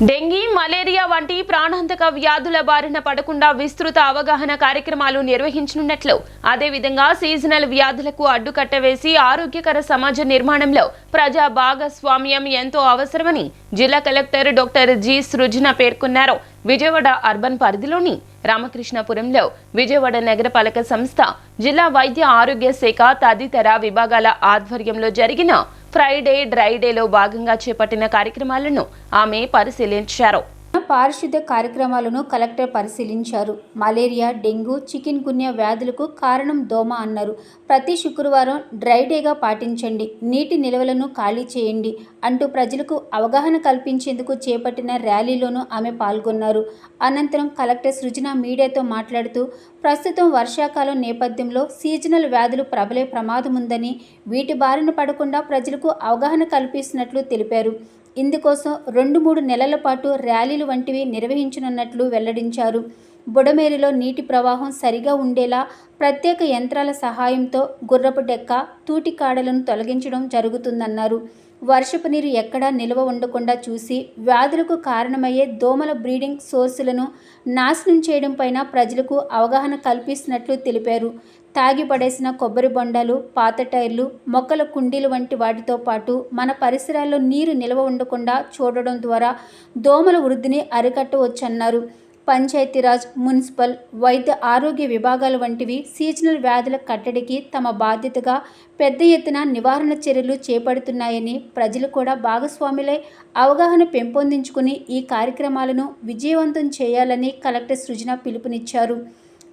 Dengue malaria వంటి ప్రాణాంతక వ్యాధుల బారిన పడకుండా విస్తృత అవగాహన కార్యక్రమాలు నిర్వహించనున్నట్లు అదేవిధంగా సీజనల్ వ్యాధులకు అడ్డుకట్ట వేసి ఆరోగ్యకర సమాజ నిర్మాణంలో ప్రజా భాగస్వామ్యం ఎంతో అవసరమని జిల్లా కలెక్టర్ డాక్టర్ జి సృజన పేర్కొన్నారు. విజయవాడ అర్బన్ పరిధిలోని రామకృష్ణపురంలో విజయవాడ నగరపాలక సంస్థ జిల్లా వైద్య ఆరోగ్య శాఖ తదితర విభాగాల ఆధ్వర్యంలో జరిగిన ఫ్రైడే డ్రై డేలో భాగంగా చేపట్టిన కార్యక్రమాలను ఆమె పరిశీలించారు. పారిశుద్ధ్య కార్యక్రమాలను కలెక్టర్ పరిశీలించారు. మలేరియా డెంగ్యూ చికెన్ గున్యా వ్యాధులకు కారణం దోమ అన్నారు. ప్రతి శుక్రవారం డ్రై డేగా పాటించండి. నీటి నిల్వలను ఖాళీ చేయండి అంటూ ప్రజలకు అవగాహన కల్పించేందుకు చేపట్టిన ర్యాలీలోనూ ఆమె పాల్గొన్నారు. అనంతరం కలెక్టర్ సృజన మీడియాతో మాట్లాడుతూ ప్రస్తుతం వర్షాకాలం నేపథ్యంలో సీజనల్ వ్యాధులు ప్రబలే ప్రమాదం ఉందని వీటి బారిన పడకుండా ప్రజలకు అవగాహన కల్పిస్తున్నట్లు తెలిపారు. ఇందుకోసం రెండు మూడు నెలల పాటు ర్యాలీలు వంటివి నిర్వహించనున్నట్లు వెల్లడించారు. బుడమేరులో నీటి ప్రవాహం సరిగా ఉండేలా ప్రత్యేక యంత్రాల సహాయంతో గుర్రపు డెక్క తూటి కాడలను తొలగించడం జరుగుతుందన్నారు. వర్షపు నీరు ఎక్కడా నిల్వ ఉండకుండా చూసి వ్యాధులకు కారణమయ్యే దోమల బ్రీడింగ్ సోర్సులను నాశనం చేయడం పైన ప్రజలకు అవగాహన కల్పిస్తున్నట్లు తెలిపారు. తాగి పడేసిన కొబ్బరి బొండాలు పాత టైర్లు మొక్కల కుండీలు వంటి వాటితో పాటు మన పరిసరాల్లో నీరు నిల్వ ఉండకుండా చూడడం ద్వారా దోమల వృద్ధిని అరికట్టవచ్చన్నారు. పంచాయతీరాజ్ మున్సిపల్ వైద్య ఆరోగ్య విభాగాలు వంటివి సీజనల్ వ్యాధుల కట్టడికి తమ బాధ్యతగా పెద్ద ఎత్తున నివారణ చర్యలు చేపడుతున్నాయని ప్రజలు కూడా భాగస్వాములై అవగాహన పెంపొందించుకుని ఈ కార్యక్రమాలను విజయవంతం చేయాలని కలెక్టర్ సృజన పిలుపునిచ్చారు.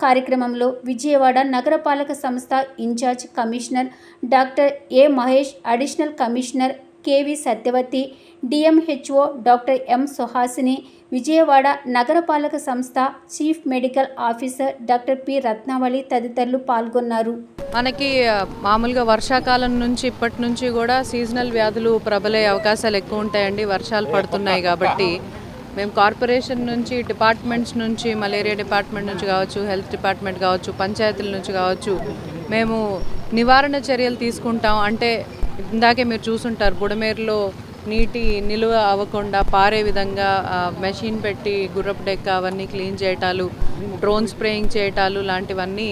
కార్యక్రమంలో విజయవాడ నగరపాలక సంస్థ in charge commissioner doctor A Mahesh additional commissioner KV Satyavathi DMHO doctor M Suhasini Vijayawada నగరపాలక సంస్థ chief medical officer doctor P Ratnavali తదితరులు పాల్గొన్నారు. మనకి మామూలుగా వర్షాకాలం నుంచి ఇప్పటి నుంచి కూడా సీజనల్ వ్యాధులు ప్రబలే అవకాశాలు ఎక్కువ ఉంటాయండి వర్షాలు పడుతున్నాయి కాబట్టి. మేము కార్పొరేషన్ నుంచి డిపార్ట్మెంట్స్ నుంచి మలేరియా డిపార్ట్మెంట్ నుంచి కావచ్చు హెల్త్ డిపార్ట్మెంట్ కావచ్చు పంచాయతీల నుంచి కావచ్చు మేము నివారణ చర్యలు తీసుకుంటాం. అంటే ఇందాకే మీరు చూసుంటారు బుడమేరులో నీటి నిలువ అవ్వకుండా పారే విధంగా మెషిన్ పెట్టి గుర్రపు డెక్క అవన్నీ క్లీన్ చేయటాలు డ్రోన్ స్ప్రేయింగ్ చేయటాలు లాంటివన్నీ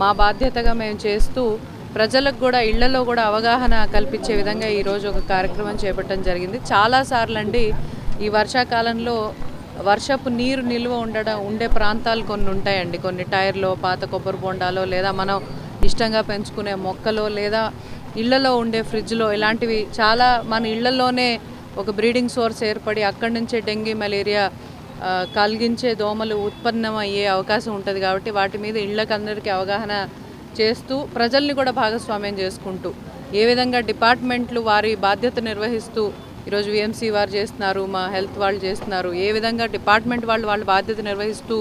మా బాధ్యతగా మేము చేస్తూ ప్రజలకు కూడా ఇళ్ళలో కూడా అవగాహన కల్పించే విధంగా ఈరోజు ఒక కార్యక్రమం చేపట్టడం జరిగింది. చాలాసార్లు అండి ఈ వర్షాకాలంలో వర్షపు నీరు నిల్వ ఉండడం ఉండే ప్రాంతాలు కొన్ని ఉంటాయండి. కొన్ని టైర్లో పాత కొబ్బరి బొండాలో లేదా మనం ఇష్టంగా పెంచుకునే మొక్కలో లేదా ఇళ్ళలో ఉండే ఫ్రిడ్జ్లో ఇలాంటివి చాలా మన ఇళ్ళలోనే ఒక బ్రీడింగ్ సోర్స్ ఏర్పడి అక్కడి నుంచే డెంగీ మలేరియా కలిగించే దోమలు ఉత్పన్నమయ్యే అవకాశం ఉంటుంది కాబట్టి వాటి మీద ఇళ్ళకందరికీ అవగాహన చేస్తూ ప్రజల్ని కూడా భాగస్వామ్యం చేసుకుంటూ ఏ విధంగా డిపార్ట్మెంట్లు వారి బాధ్యత నిర్వహిస్తూ ఈరోజు విఎంసీ వారు చేస్తున్నారు మా హెల్త్ వాళ్ళు చేస్తున్నారు ఏ విధంగా డిపార్ట్మెంట్ వాళ్ళు వాళ్ళ బాధ్యత నిర్వహిస్తూ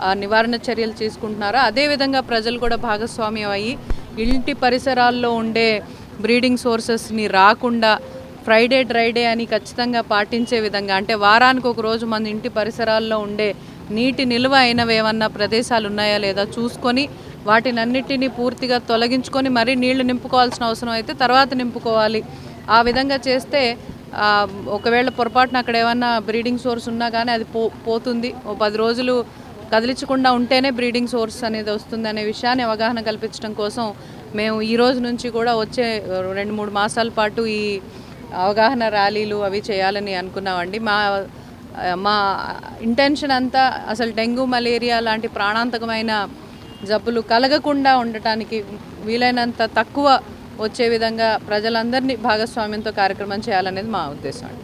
ఆ, నివారణ చర్యలు తీసుకుంటున్నారో అదేవిధంగా ప్రజలు కూడా భాగస్వామ్యం అయ్యి ఇంటి పరిసరాల్లో ఉండే బ్రీడింగ్ సోర్సెస్ని రాకుండా ఫ్రైడే డ్రైడే అని ఖచ్చితంగా పాటించే విధంగా అంటే వారానికి ఒక రోజు మన ఇంటి పరిసరాల్లో ఉండే నీటి నిల్వ అయినవి ఏమన్నా ప్రదేశాలు ఉన్నాయా లేదా చూసుకొని వాటినన్నిటినీ పూర్తిగా తొలగించుకొని మరీ నీళ్ళు నింపుకోవాల్సిన అవసరం అయితే తర్వాత నింపుకోవాలి. ఆ విధంగా చేస్తే ఒకవేళ పొరపాటున అక్కడ ఏమన్నా బ్రీడింగ్ సోర్స్ ఉన్నా కానీ అది పో పోతుంది. ఓ పది రోజులు కదిలించకుండా ఉంటేనే బ్రీడింగ్ సోర్స్ అనేది వస్తుంది అనే విషయాన్ని అవగాహన కల్పించడం కోసం మేము ఈ రోజు నుంచి కూడా వచ్చే రెండు మూడు మాసాల పాటు ఈ అవగాహన ర్యాలీలు అవి చేయాలని అనుకున్నామండి. మా మా ఇంటెన్షన్ అంతా అసలు డెంగ్యూ మలేరియా లాంటి ప్రాణాంతకమైన జబ్బులు కలగకుండా ఉండటానికి వీలైనంత తక్కువ వచ్చే విధంగా ప్రజలందరినీ భాగస్వామ్యంతో కార్యక్రమం చేయాలనేది మా ఉద్దేశం అండి.